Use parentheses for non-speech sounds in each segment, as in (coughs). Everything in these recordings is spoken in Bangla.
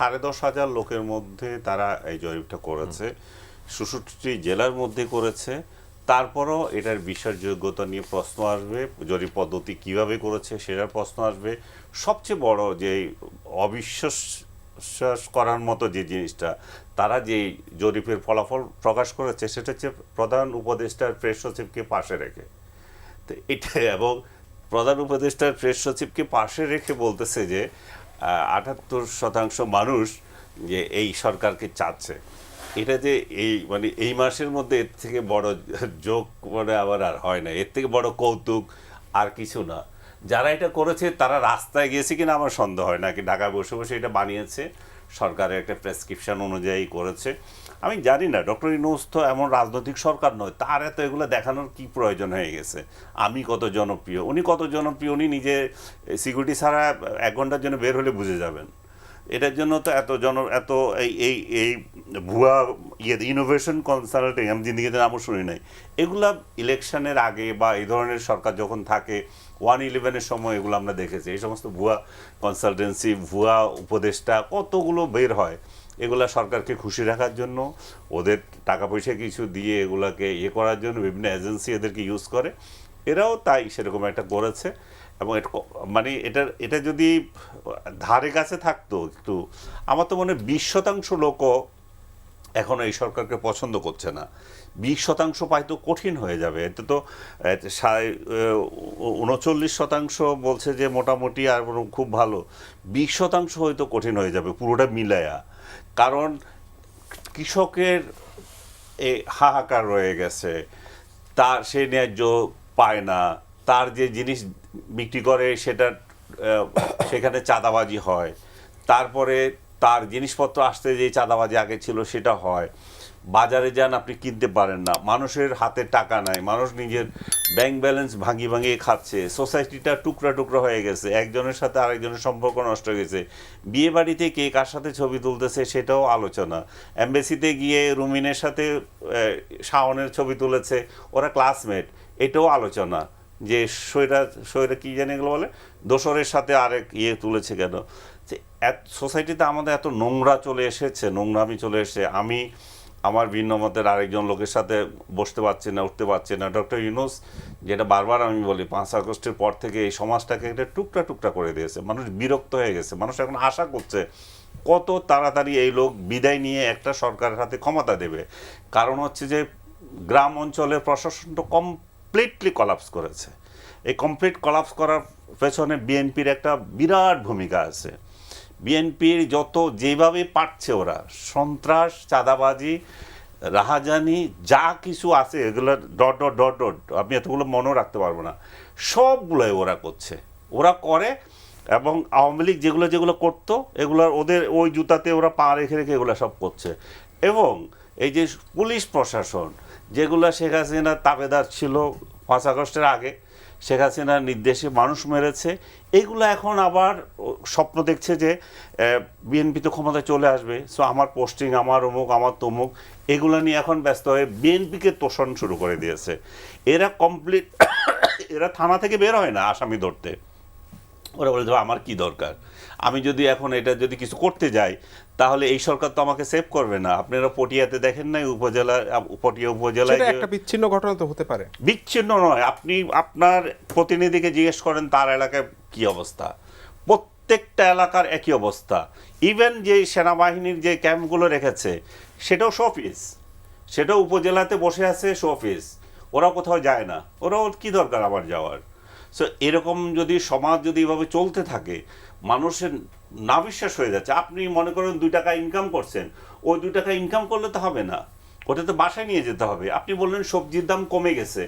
সাড়ে দশ হাজার লোকের মধ্যে তারা এই জরিপটা করেছে। ষষট্টি জেলার মধ্যে করেছে। তারপরও এটার বিশ্বাসযোগ্যতা নিয়ে প্রশ্ন আসবে জরিপ পদ্ধতি কীভাবে করেছে সেটার প্রশ্ন আসবে। সবচেয়ে বড় যে অবিশ্বাস বিশ্বাস করার মতো যে জিনিসটা তারা যে জরিপের ফলাফল প্রকাশ করেছে সেটা হচ্ছে প্রধান উপদেষ্টার প্রেস সচিবকে পাশে রেখে। তো এটা এবং প্রধান উপদেষ্টার প্রেস সচিবকে পাশে রেখে বলতেছে যে আটাত্তর শতাংশ মানুষ যে এই সরকারকে চাচ্ছে। এটা যে এই মানে এই মাসের মধ্যে এর থেকে বড় যোগ মানে আবার আর হয় না। এর থেকে বড় কৌতুক আর কিছু না। যারা এটা করেছে তারা রাস্তায় গিয়েছে কিনা আমার সন্দেহ হয় না। কি ঢাকায় বসে বসে এটা বানিয়েছে। সরকারের একটা প্রেসক্রিপশন অনুযায়ী করেছে। আমি জানি না ডক্টর ইনুস তো এমন রাজনৈতিক সরকার নয়, তার এত এগুলো দেখানোর কি প্রয়োজন হয়ে গেছে? আমি কত জনপ্রিয়? উনি কত জনপ্রিয়? উনি নিজে সিকিউরিটি ছাড়া এক ঘণ্টার জন্য বের হলে বুঝে যাবেন। এটার জন্য তো এত জন, এত এই এই এই ভুয়া ইয়ে ইনোভেশন কনসালটিং আমি জিন্দিগিতে নামও শুনি নাই। এগুলা ইলেকশনের আগে বা এই ধরনের সরকার যখন থাকে ওয়ান ইলেভেনের সময় এগুলো আমরা দেখেছি। এই সমস্ত ভুয়া কনসালটেন্সি ভুয়া উপদেষ্টা কতগুলো বের হয়, এগুলা সরকারকে খুশি রাখার জন্য, ওদের টাকা পয়সা কিছু দিয়ে এগুলাকে ইয়ে করার জন্য বিভিন্ন এজেন্সি এদেরকে ইউজ করে। এরাও তাই সেরকম একটা করেছে এবং এটা মানে এটা এটা যদি ধারে কাছে থাকতো একটু, আমার তো মনে হয় বিশ শতাংশ লোকও এখন এই সরকারকে পছন্দ করছে না। বিশ শতাংশ পাইতো কঠিন হয়ে যাবে। এতে তো উনচল্লিশ শতাংশ বলছে যে মোটামুটি আর খুব ভালো। বিশ শতাংশ হয়তো কঠিন হয়ে যাবে, পুরোটা মিলায়া। কারণ কৃষকের এ হাহাকার রয়ে গেছে। তার সে ন্যায্য পায় না। তার যে জিনিস বিক্রি করে সেটা সেখানে চাঁদাবাজি হয়। তারপরে তার জিনিসপত্র আসতে যে চাঁদাবাজি আগে ছিল সেটা হয়। বাজারে যান, আপনি কিনতে পারেন না। মানুষের হাতে টাকা নাই। মানুষ নিজের ব্যাংক ব্যালেন্স ভাঙিয়ে ভাঙিয়ে খাচ্ছে। সোসাইটিটা টুকরা টুকরা হয়ে গেছে। একজনের সাথে আরেকজনের সম্পর্ক নষ্ট হয়ে গেছে বিয়ে বাড়িতে কে কার সাথে ছবি তুলতেছে সেটাও আলোচনা। এমবেসিতে গিয়ে রুমিনের সাথে শাওনের ছবি তুলেছে। ওরা ক্লাসমেট এটাও আলোচনা। যে সৈরা সৈরা কী জানে এগুলো বলে? দোসরের সাথে আরেক ইয়ে তুলেছে কেন? যে সোসাইটিতে আমাদের এত নোংরা চলে এসেছে, নোংরামি চলে এসেছে। আমি আমার ভিন্ন মতের আরেকজন লোকের সাথে বসতে পারছি না, উঠতে পারছি না। ডক্টর ইউনুস, যেটা বারবার আমি বলি, পাঁচ আগস্টের পর থেকে এই সমাজটাকে একটা টুকরা টুকরা করে দিয়েছে। মানুষ বিরক্ত হয়ে গেছে। মানুষ এখন আশা করছে, কত তাড়াতাড়ি এই লোক বিদায় নিয়ে একটা সরকারের হাতে ক্ষমতা দেবে। কারণ হচ্ছে যে, গ্রাম অঞ্চলের প্রশাসনটা কমপ্লিটলি কলাপস করেছে। এই কমপ্লিট কলাপস করার পেছনে বিএনপির একটা বিরাট ভূমিকা আছে। বিএনপির যত যেভাবে পারছে ওরা, সন্ত্রাস, চাঁদাবাজি, রাহাজানি, যা কিছু আছে, এগুলো ডট ডট ডট ডট, আমি এতগুলো মনেও রাখতে পারব না, সবগুলোই ওরা করছে। ওরা করে এবং আওয়ামী লীগ যেগুলো যেগুলো করতো, এগুলো ওদের ওই জুতাতে ওরা পা রেখে রেখে এগুলো সব করছে। এবং এই যে পুলিশ প্রশাসন, যেগুলো শেখ হাসিনার তাবেদার ছিল পাঁচ আগস্টের আগে শেখ হাসিনার নির্দেশে মানুষ মেরেছে। এগুলো এখন আবার স্বপ্ন দেখছে যে বিএনপি তো ক্ষমতায় চলে আসবে। সো আমার পোস্টিং আমার অমুক, আমার তমুক, এগুলো নিয়ে এখন ব্যস্ত হয়ে বিএনপিকে তোষণ শুরু করে দিয়েছে। এরা কমপ্লিট (coughs) এরা থানা থেকে বের হয় না আসামি ধরতে। ওরা বলে আমার কি দরকার? আমি যদি এখন এটা যদি কিছু করতে যাই তাহলে এই সরকার তো আমাকে সেভ করবে না। আপনারা পটিয়াতে দেখেন নাই উপজেলা পটিয়া উপজেলায় একটা বিচ্ছিন্ন ঘটনা তো হতে পারে। বিচ্ছিন্ন নয়। আপনি আপনার প্রতিনিধিকে জিজ্ঞেস করেন তার এলাকায় কি অবস্থা? প্রত্যেকটা এলাকার একই অবস্থা। ইভেন যে সেনাবাহিনীর যে ক্যাম্পগুলো রেখেছে সেটাও শোপিস সেটাও উপজেলাতে বসে আছে শোপিস ওরা কোথাও যায় না। ওরা ওর কী দরকার আবার যাওয়ার? সো এরকম যদি সমাজ যদি এভাবে চলতে থাকে, মানুষের না বিশ্বাস হয়ে যাচ্ছে। আপনি মনে করেন দুই টাকা ইনকাম করছেন, ওই দুই টাকা ইনকাম করলে তো হবে না। ওটা তো বাসায় নিয়ে যেতে হবে। আপনি বললেন সবজির দাম কমে গেছে।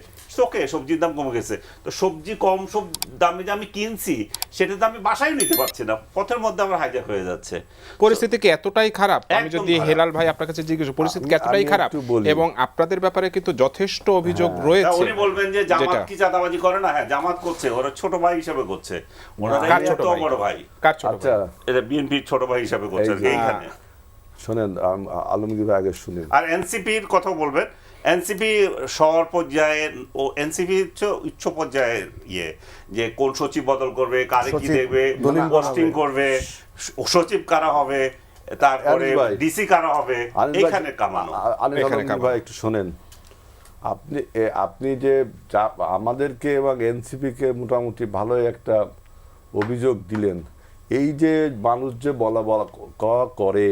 ওকে সবজির দাম কমে গেছে। তো সবজি কম সব দামে যে আমি কিনছি সেটা তো আমি বাসায় নিতে পারছি না। পথের মধ্যে আমার হাইজ্যাক হয়ে যাচ্ছে। পরিস্থিতি কি এতটাই খারাপ? আমি যদি হেলাল ভাই আপনার কাছে জিজ্ঞেস করি, পরিস্থিতি কি এতটাই খারাপ? এবং আপনাদের ব্যাপারে কিন্তু যথেষ্ট অভিযোগ রয়েছে। উনি বলবেন যে জামাত কি চাঁদাবাজি করে না? হ্যাঁ জামাত করছে। ওরা ছোট ভাই হিসাবে করছে। ওনারা ছোট বড় ভাই। কার ছোট আচ্ছা। ভাই? এটা বিএনপির ছোট ভাই হিসাবে করছে এই এইখানে। শোনেন আলমগীর ভাই আগে শুনেন। আর এনসিপির কথা বলবেন। এনসিপি শহর পর্যায়ে ও এনসিপি হচ্ছে উচ্চ পর্যায়ের ইয়ে যে কোন সচিব বদল করবে কারে কি দলিল পোস্টিং করবে সচিব কারা হবে তারপরে ডিসি কারা হবে এখানে কামানো। ভাই একটু শোনেন। আপনি আপনি যে আমাদেরকে এবং এনসিপিকে মোটামুটি ভালো একটা অভিযোগ দিলেন। এই যে মানুষ যে বলা বলা ক- করে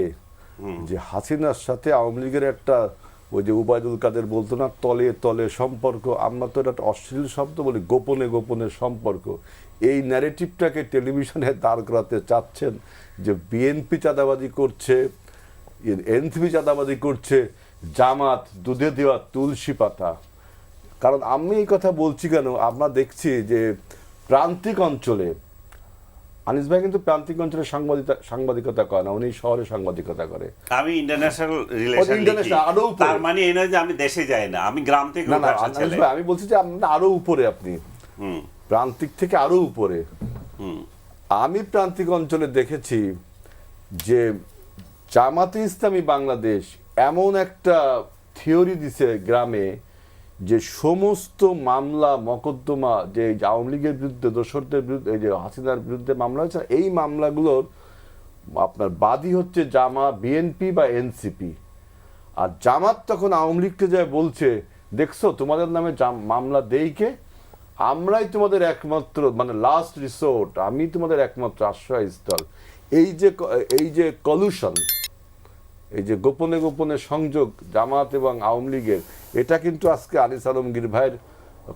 যে হাসিনার সাথে আওয়ামী লীগের একটা ওই যে উবায়দুল কাদের বলতো না, তলে তলে সম্পর্ক, আমরা তো এটা অশ্লীল শব্দ বলি, গোপনে গোপনে সম্পর্ক। এই ন্যারেটিভটাকে টেলিভিশনে দাঁড় করাতে চাচ্ছেন যে বিএনপি চাঁদাবাজি করছে এনসিপি চাঁদাবাজি করছে, জামাত, দুধে দেওয়া তুলসী পাতা। কারণ আমি এই কথা বলছি কেন? আমরা দেখছি যে প্রান্তিক অঞ্চলে আনিস ভাই কিন্তু প্রান্তিক অঞ্চলে সাংবাদিকতা করে না উনি শহরে সাংবাদিকতা করে। আমি ইন্টারন্যাশনাল রিলেশন আরও তার মানে এই নয় যে আমি দেশে যাই না আমি গ্রাম থেকে না আনিস ভাই আমি বলছি যে আপনার আরও উপরে আপনি। হুম। প্রান্তিক থেকে আরও উপরে। হুম। আমি প্রান্তিক অঞ্চলে দেখেছি যে জামাতে ইসলামী বাংলাদেশ এমন একটা থিওরি দিছে গ্রামে যে সমস্ত মামলা, মকদ্দমা, যে আওয়ামী লীগের বিরুদ্ধে, দোসরদের বিরুদ্ধে যে হাসিনার বিরুদ্ধে মামলা হয়েছে, এই মামলাগুলোর আপনার বাদী হচ্ছে জামা বিএনপি বা এনসিপি। আর জামাত তখন আওয়ামী লীগকে যায় বলছে, দেখছ, তোমাদের নামে মামলা দেইকে আমরাই তোমাদের একমাত্র মানে লাস্ট রিসোর্ট আমি তোমাদের একমাত্র আশ্রয়স্থল এই যে এই যে কলুশন এই যে গোপনে গোপনে সংযোগ জামাত এবং আওয়ামী লীগের এটা কিন্তু আজকে আনিস আলমগীর ভাইয়ের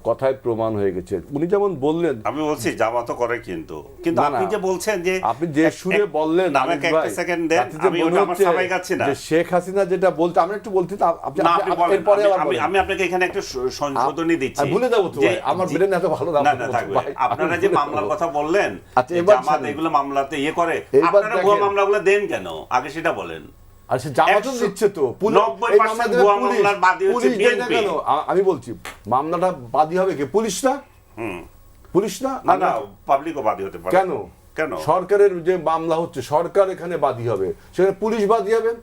কথায় প্রমাণ হয়ে গেছে। উনি যেমন বললেন আমি বলছি জামাত করে কিন্তু। কিন্তু আপনি যে বলছেন যে আপনি যে সুরে বললেন আমাকে একটা সেকেন্ড দেন আমি ওটা আমার সবাই গাচ্ছি না। যে শেখ হাসিনা যেটা বলতে আমরা একটু বলতে আপনি। এরপরে আমি- আমি আপনাকে এখানে একটা সংশোধনী দিচ্ছি। আমি ভুলে যাব তো আমার brain এত ভালো না, না থাকবে। আপনারা যে মামলার কথা বললেন আচ্ছা, এবার জামাত এগুলো মামলাতে ইয়ে করে আপনারা ভুয়া মামলাগুলো দেন কেন? আগে সেটা বলেন। আর সে জামাতও দিচ্ছে তো পুলিশ- 90% এই মামলা দেবে ভুয়া পুলিশ। মামলার বাদী হচ্ছে পুলিশ দেয় না BNP কেন? আ- আমি বলছি মামলাটা বাদী হবে কে? পুলিশ না? পুলিশ না? না পাবলিকও বাদী হতে পারে। কেন? কেন? সরকারের যে মামলা হচ্ছে সরকার এখানে বাদী হবে। সেখানে পুলিশ বাদী হবে?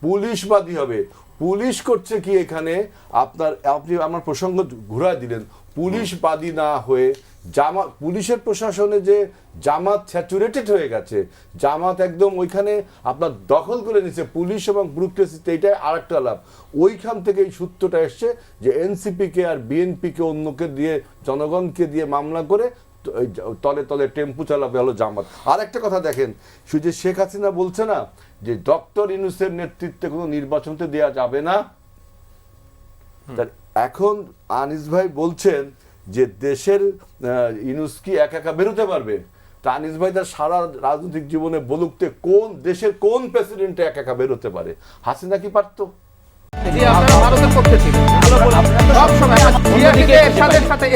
পুলিশ বাদী হবে। পুলিশ করছে কি এখানে? আপনার আপনি আমার প্রসঙ্গ ঘুরায় দিলেন। পুলিশ বাদী না হয়ে জামাত পুলিশের প্রশাসনে যে জামাত স্যাচুরেটেড হয়ে গেছে জামাত একদম ওইখানে আপনার দখল করে নিচ্ছে পুলিশ এবং ব্যুরোক্রেসিতে এইটাই আরেকটা লাভ। ওইখান থেকে এই সূত্রটা এসছে যে এনসিপিকে আর বিএনপিকে অন্যকে দিয়ে জনগণকে দিয়ে মামলা করে তলে তলে টেম্পু চালাবে হলো জামাত। আর একটা কথা দেখেন শুধু শেখ হাসিনা বলছে না যে ডক্টর ইনুসের নেতৃত্বে কোনো নির্বাচনতে দেওয়া যাবে না? এখন আনিস ভাই বলছেন যে দেশের কি একা একা বেরোতে পারবে? তা আনিস ভাই তার সারা রাজনৈতিক জীবনে বলুকতে কোন দেশের কোন প্রেসিডেন্ট একা একা বেরোতে পারে? হাসিনা কি পারতো? জি, আপনারা ভারতের পক্ষে ছিলেন। সব সময় সাথে সাথে